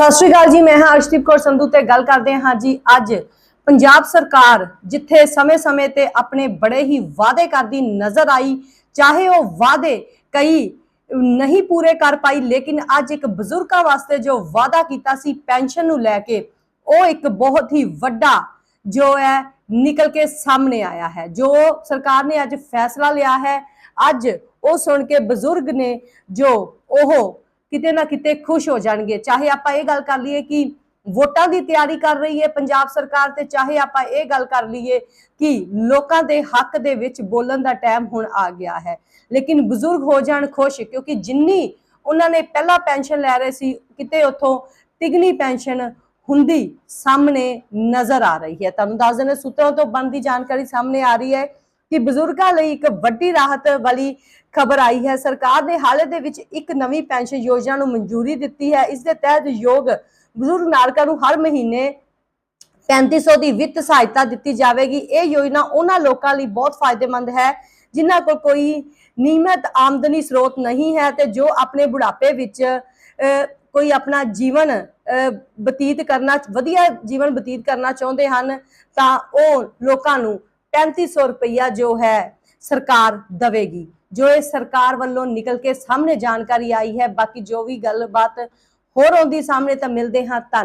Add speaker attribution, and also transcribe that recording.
Speaker 1: ਸਤਿ ਸ਼੍ਰੀ ਅਕਾਲ ਜੀ, ਮੈਂ ਹਾਂ ਅਰਸ਼ਦੀਪ ਕੌਰ ਸੰਧੂ ਤੇ ਗੱਲ ਕਰਦੇ ਹਾਂ ਜੀ ਅੱਜ ਪੰਜਾਬ ਸਰਕਾਰ ਜਿੱਥੇ ਸਮੇਂ-ਸਮੇਂ ਤੇ ਆਪਣੇ ਬੜੇ ਹੀ ਵਾਅਦੇ ਕਰਦੀ ਨਜ਼ਰ ਆਈ, ਚਾਹੇ ਉਹ ਵਾਅਦੇ ਕਈ ਨਹੀਂ ਪੂਰੇ ਕਰ ਪਾਈ, ਲੇਕਿਨ ਅੱਜ ਇੱਕ ਬਜ਼ੁਰਗਾਂ ਵਾਸਤੇ ਜੋ ਵਾਅਦਾ ਕੀਤਾ ਸੀ ਪੈਨਸ਼ਨ ਨੂੰ ਲੈ ਕੇ, ਉਹ ਇੱਕ ਬਹੁਤ ਹੀ ਵੱਡਾ ਜੋ ਹੈ ਨਿਕਲ ਕੇ ਸਾਹਮਣੇ ਆਇਆ ਹੈ, ਜੋ ਸਰਕਾਰ ਨੇ ਅੱਜ ਫੈਸਲਾ ਲਿਆ ਹੈ, ਅੱਜ ਉਹ ਸੁਣ ਕੇ ਬਜ਼ੁਰਗ ਨੇ ਜੋ ਉਹ ਕਿਤੇ ਨਾ ਕਿਤੇ ਖੁਸ਼ ਹੋ ਜਾਣਗੇ। ਚਾਹੇ ਆਪਾਂ ਇਹ ਗੱਲ ਕਰ ਲਈਏ ਕਿ ਵੋਟਾਂ ਦੀ ਤਿਆਰੀ ਕਰ ਰਹੀ ਹੈ ਪੰਜਾਬ ਸਰਕਾਰ ਤੇ, ਚਾਹੇ ਆਪਾਂ ਇਹ ਗੱਲ ਕਰ ਲਈਏ ਕਿ ਲੋਕਾਂ ਦੇ ਹੱਕ ਦੇ ਵਿੱਚ ਬੋਲਣ ਦਾ ਟਾਈਮ ਹੁਣ ਆ ਗਿਆ ਹੈ। ਲੇਕਿਨ ਬਜ਼ੁਰਗ ਹੋ ਜਾਣ ਖੁਸ਼, ਕਿਉਂਕਿ ਜਿੰਨੀ ਉਹਨਾਂ ਨੇ ਪਹਿਲਾਂ ਪੈਨਸ਼ਨ ਲੈ ਰਹੇ ਸੀ, ਕਿਤੇ ਉੱਥੋਂ ਤਿਗਣੀ ਪੈਨਸ਼ਨ ਹੁੰਦੀ ਸਾਹਮਣੇ ਨਜ਼ਰ ਆ ਰਹੀ ਹੈ। ਤੁਹਾਨੂੰ ਦੱਸ ਦਿੰਦੇ ਸੂਤਰਾਂ ਤੋਂ ਬਣਦੀ ਜਾਣਕਾਰੀ ਸਾਹਮਣੇ ਆ ਰਹੀ ਹੈ। ਕਿ ਬਜ਼ੁਰਗਾਂ ਲਈ ਇੱਕ ਵੱਡੀ ਰਾਹਤ ਵਾਲੀ ਖਬਰ ਆਈ ਹੈ। ਸਰਕਾਰ ਨੇ ਹਾਲੇ ਦੇ ਵਿੱਚ ਇੱਕ ਨਵੀਂ ਪੈਨਸ਼ਨ ਯੋਜਨਾ ਨੂੰ ਮਨਜ਼ੂਰੀ ਦਿੱਤੀ ਹੈ। ਇਸ ਦੇ ਤਹਿਤ ਯੋਗ ਬਜ਼ੁਰਗ ਨਾਗਰਿਕਾਂ ਨੂੰ ਹਰ ਮਹੀਨੇ 3500 ਦੀ ਵਿੱਤ ਸਹਾਇਤਾ ਦਿੱਤੀ ਜਾਵੇਗੀ। ਇਹ ਯੋਜਨਾ ਉਹਨਾਂ ਲੋਕਾਂ ਲਈ ਬਹੁਤ ਫਾਇਦੇਮੰਦ ਹੈ ਜਿਨ੍ਹਾਂ ਕੋਲ ਕੋਈ ਨਿਯਮਤ ਆਮਦਨੀ ਸਰੋਤ ਨਹੀਂ ਹੈ ਤੇ ਜੋ ਆਪਣੇ ਬੁਢਾਪੇ ਵਿੱਚ ਅਹ, ਕੋਈ ਆਪਣਾ ਜੀਵਨ ਅਹ, ਬਤੀਤ ਕਰਨਾ ਵਧੀਆ ਜੀਵਨ ਬਤੀਤ ਕਰਨਾ ਚਾਹੁੰਦੇ ਹਨ ਤਾਂ ਉਹ ਲੋਕਾਂ ਨੂੰ 3500 ਰੁਪਈਆ ਜੋ ਹੈ ਸਰਕਾਰ ਦਵੇਗੀ। ਜੋ ਇਹ ਸਰਕਾਰ ਵੱਲੋਂ ਨਿਕਲ ਕੇ ਸਾਹਮਣੇ ਜਾਣਕਾਰੀ ਆਈ ਹੈ, ਬਾਕੀ ਜੋ ਵੀ ਗੱਲਬਾਤ ਹੋਰ ਆਉਂਦੀ ਸਾਹਮਣੇ ਤਾਂ ਮਿਲਦੇ ਹਾਂ। ਧੰਨ